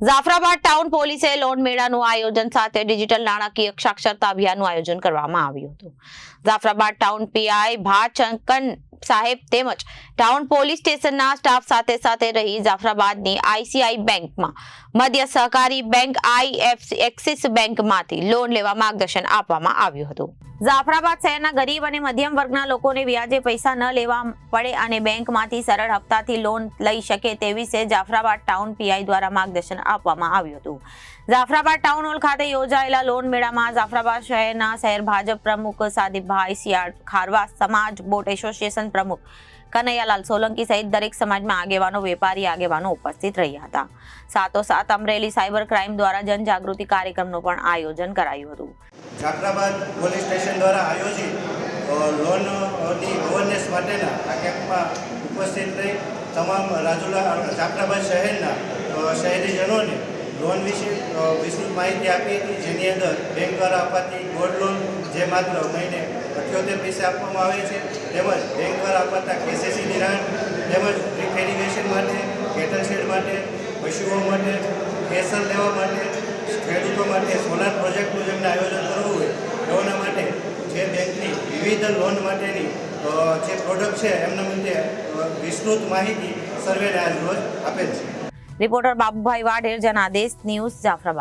Jafrabad town પોલીસે loan મેળાનું આયોજન સાથે ડિજિટલ નાણાકીય સાક્ષરતા અભિયાનનું આયોજન કરવામાં આવ્યું હતું. જાફરાબાદ ટાઉન પીઆઈ ભાચંકન સાહેબ તેમજ ટાઉન પોલીસ સ્ટેશનના સ્ટાફ સાથે સાથે રહી જાફરાબાદની આઈસીઆઈ બેંકમાં મધ્ય સહકારી બેંક આઈએફસી એક્સિસ બેંકમાંથી લોન લેવા માર્ગદર્શન આપવામાં આવ્યું હતું. જાફરાબાદ શહેરના ગરીબ અને મધ્યમ વર્ગના લોકોને વ્યાજે પૈસા ન લેવા પડે અને બેંકમાંથી સરળ હપ્તાથી લોન લઈ શકે તે વિશે જાફરાબાદ ટાઉન પીઆઈ દ્વારા માર્ગદર્શન આપવામાં આવ્યું હતું. જાફરાબાદ ટાઉન હોલ ખાતે યોજાયેલા લોન મેળામાં જાફરાબાદ શહેરના શહેર ભાજપ પ્રમુખ સાદિકભાઈ સિયાળ ખારવા સમાજ બોટ એસોસિએશન પ્રમુખ કનૈયાલાલ સોલંકી સહિત દરેક સમાજમાં આગેવાનો, વેપારી આગેવાનો ઉપસ્થિત રહ્યા હતા. સાથોસાથ અમરેલી સાયબર ક્રાઇમ દ્વારા જનજાગૃતિ કાર્યક્રમનું પણ આયોજન કરાયું હતું. જાફરાબાદ પોલીસ સ્ટેશન દ્વારા આયોજિત લોનની અવેરનેસ માટેના આ કેમ્પમાં ઉપસ્થિત રહી તમામ રાજુલા જાફરાબાદ શહેરના શહેરીજનોને લોન વિશે વિસ્તૃત માહિતી આપી હતી, જેની અંદર બેંક દ્વારા અપાતી ગોલ્ડ લોન જે માત્ર મહિને અઠ્યોતેર પૈસા આપવામાં આવે છે, તેમજ બેંક દ્વારા અપાતા કેસીસી નિરાણ તેમજ રિફેરિગેશન માટે કેટલ શેડ માટે, પશુઓ માટે, કેસર લેવા માટે, ખેડૂતો માટે, સોલાર વિવિધ લોન માટેની જે પ્રોડક્ટ છે, એમના મુદ્દે વિસ્તૃત માહિતી સર્વેને આપેલ છે. Reporter Babubhai Vadher, Janadesh news Jafrabad.